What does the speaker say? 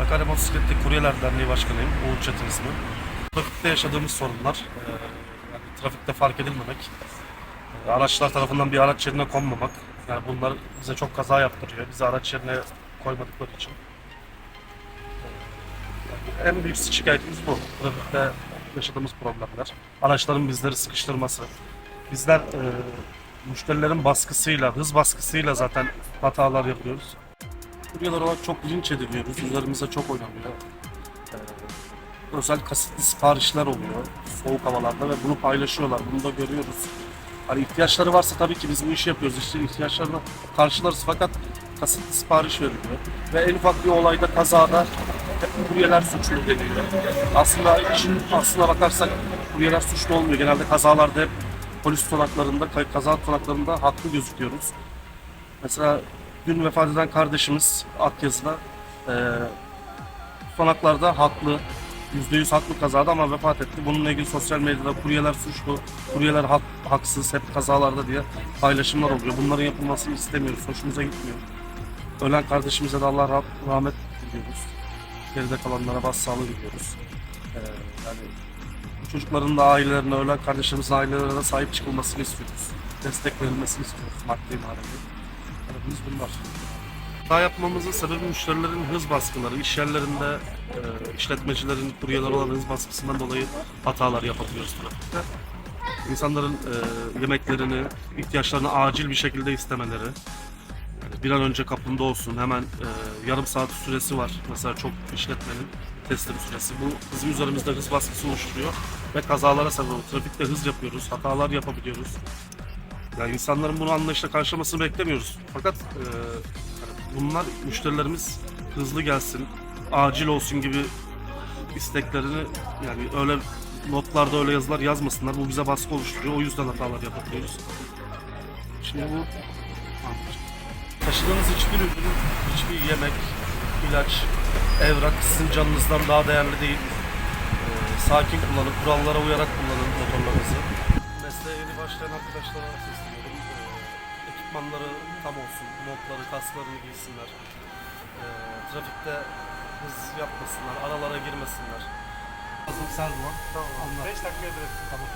Sakarya Motosikletli Kuryeler Derneği Başkanıyım. Uğur Çetin ismi. Trafikte yaşadığımız sorunlar, e, yani trafikte fark edilmemek, e, araçlar tarafından bir araç yerine konmamak. Yani bunlar bize çok kaza yaptırıyor. Bizi araç yerine koymadıkları için. E, en büyük şikayetimiz bu. Trafikte yaşadığımız problemler. Araçların bizleri sıkıştırması. Bizler e, müşterilerin baskısıyla, hız baskısıyla zaten hatalar yapıyoruz. Kuryeler olarak çok linç ediliyoruz. Üzerimize çok oynanıyor. Ee, özel kasıtlı siparişler oluyor soğuk havalarda ve bunu paylaşıyorlar. Bunu da görüyoruz. Hani ihtiyaçları varsa tabii ki biz bu işi yapıyoruz. İşte ihtiyaçlarını karşılarız fakat kasıtlı sipariş veriliyor. Ve en ufak bir olayda kazada hep kuryeler suçlu deniliyor. Aslında işin aslına bakarsak kuryeler suçlu olmuyor. Genelde kazalarda hep polis tutanaklarında, kaza tutanaklarında haklı gözüküyoruz. Mesela dün vefat eden kardeşimiz Akyazı'da e, tutanaklarda haklı, %100 haklı kazada ama vefat etti. Bununla ilgili sosyal medyada kuryeler suçlu, kuryeler hak, haksız, hep kazalarda diye paylaşımlar oluyor. Bunların yapılmasını istemiyoruz, hoşumuza gitmiyor. Ölen kardeşimize de Allah rah- rahmet diliyoruz. Geride kalanlara başsağlığı diliyoruz. E, yani çocukların da ailelerine, ölen kardeşlerimizin ailelerine de sahip çıkılmasını istiyoruz. Destek verilmesini istiyoruz maddi manevi. Talebimiz bunlar. Hata yapmamızın sebebi müşterilerin hız baskıları. İş yerlerinde e, işletmecilerin kuryeler olan hız baskısından dolayı hatalar yapabiliyoruz trafikte. İnsanların e, yemeklerini, ihtiyaçlarını acil bir şekilde istemeleri. Yani bir an önce kapımda olsun. Hemen e, yarım saat süresi var. Mesela çok işletmenin teslim süresi. Bu bizim üzerimizde hız baskısı oluşturuyor ve kazalara sebep oluyor. Trafikte hız yapıyoruz, hatalar yapabiliyoruz. Yani insanların bunu anlayışla karşılamasını beklemiyoruz. Fakat e, hani bunlar müşterilerimiz hızlı gelsin, acil olsun gibi isteklerini yani öyle notlarda öyle yazılar yazmasınlar. Bu bize baskı oluşturuyor. O yüzden hatalar yapabiliyoruz. Şimdi bu taşıdığınız hiçbir ürün, hiçbir yemek, ilaç, evrak sizin canınızdan daha değerli değil. Ee, sakin kullanın, kurallara uyarak kullanın motorlarınızı. Mesleğe yeni başlayan arkadaşlara sesleniyorum. Ee, ekipmanları tam olsun, montları, kasklarını giysinler. Ee, trafikte hız yapmasınlar, aralara girmesinler. Hazır Serdoğan. Tamam. 5 dakikaya Tamam.